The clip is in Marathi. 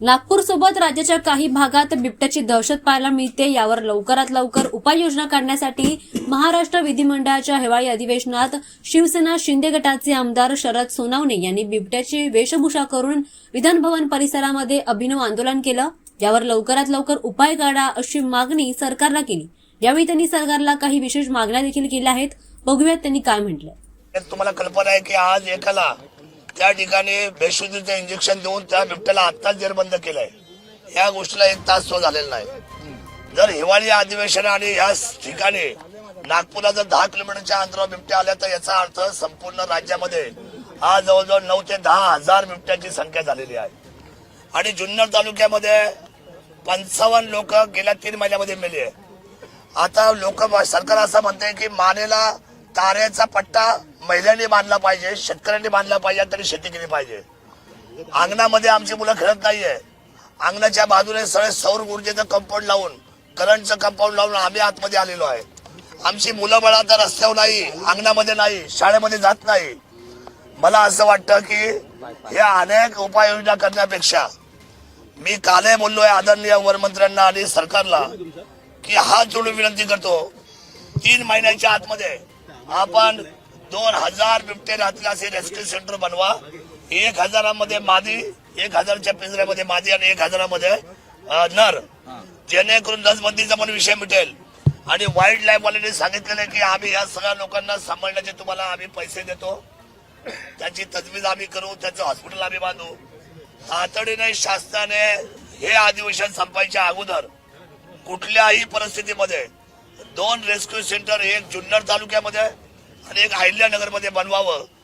नागपूर सोबत राज्याच्या काही भागात बिबट्याची दहशत पाहायला मिळते. यावर लवकरात लवकर उपाययोजना काढण्यासाठी महाराष्ट्र विधिमंडळाच्या हिवाळी अधिवेशनात शिवसेना शिंदे गटाचे आमदार शरद सोनावणे यांनी बिबट्याची वेशभूषा करून विधानभवन परिसरामध्ये अभिनव आंदोलन केलं. यावर लवकरात लवकर उपाय काढा अशी मागणी सरकारला केली. यावेळी त्यांनी सरकारला काही विशेष मागण्या देखील केल्या आहेत. बघूयात त्यांनी काय म्हटलं तुम्हाला कल्पना आहे की आज एकाला त्या ठिकाणी बेशुद्धीचं इंजेक्शन देऊन त्या बिबट्याला आत्ताच जेरबंद केलंय. या गोष्टीला एक तास तो झालेला नाही. जर हिवाळी अधिवेशन आणि या ठिकाणी नागपूरला जर दहा किलोमीटरच्या अंतरावर बिबट्या आल्या तर याचा अर्थ संपूर्ण राज्यामध्ये आज जवळजवळ नऊ ते दहा हजार बिबट्याची संख्या झालेली आहे. आणि जुन्नर तालुक्यामध्ये पंचावन्न लोक गेल्या तीन महिन्यामध्ये मेले आता लोक सरकार असं म्हणते की मानेला ताऱ्याचा पट्टा महिलांनी बांधला पाहिजे शेतकऱ्यांनी बांधला पाहिजे तरी शेती केली पाहिजे. अंगणामध्ये आमची मुलं खेळत नाहीये. अंगणाच्या बाजूने सगळे सौर ऊर्जेचं कंपाऊंड लावून करंटचं कंपाऊंड लावून आम्ही आतमध्ये आलेलो आहे. आमची मुलं बाळ आता रस्त्यावर नाही अंगणामध्ये नाही शाळेमध्ये जात नाही. मला असं वाटतं की हे अनेक उपाययोजना करण्यापेक्षा मी कालही बोललोय आदरणीय वनमंत्र्यांना आणि सरकारला की हात जोडून विनंती करतो तीन महिन्याच्या आतमध्ये आपण दोन हजार बिबटे राहतील असे रेस्क्यू सेंटर बनवा. एक हजारामध्ये मादी एक हजारच्या पिंजऱ्यामध्ये मादी आणि एक हजारामध्ये नर. जेणेकरून नसबंदीचा पण विषय मिटेल. आणि वाईल्ड लाईफ वाल्यांनी सांगितलेलं आहे की आम्ही या सगळ्या लोकांना सांभाळण्याचे तुम्हाला आम्ही पैसे देतो. त्याची तजवीज आम्ही करू त्याचं हॉस्पिटल आम्ही बांधू. तातडीने शासनाने हे अधिवेशन संपायच्या अगोदर कुठल्याही परिस्थितीमध्ये दोन रेस्क्यू सेंटर एक जुन्नर तालुक्यामध्ये आणि एक अहिल्यानगरमध्ये बनवावं.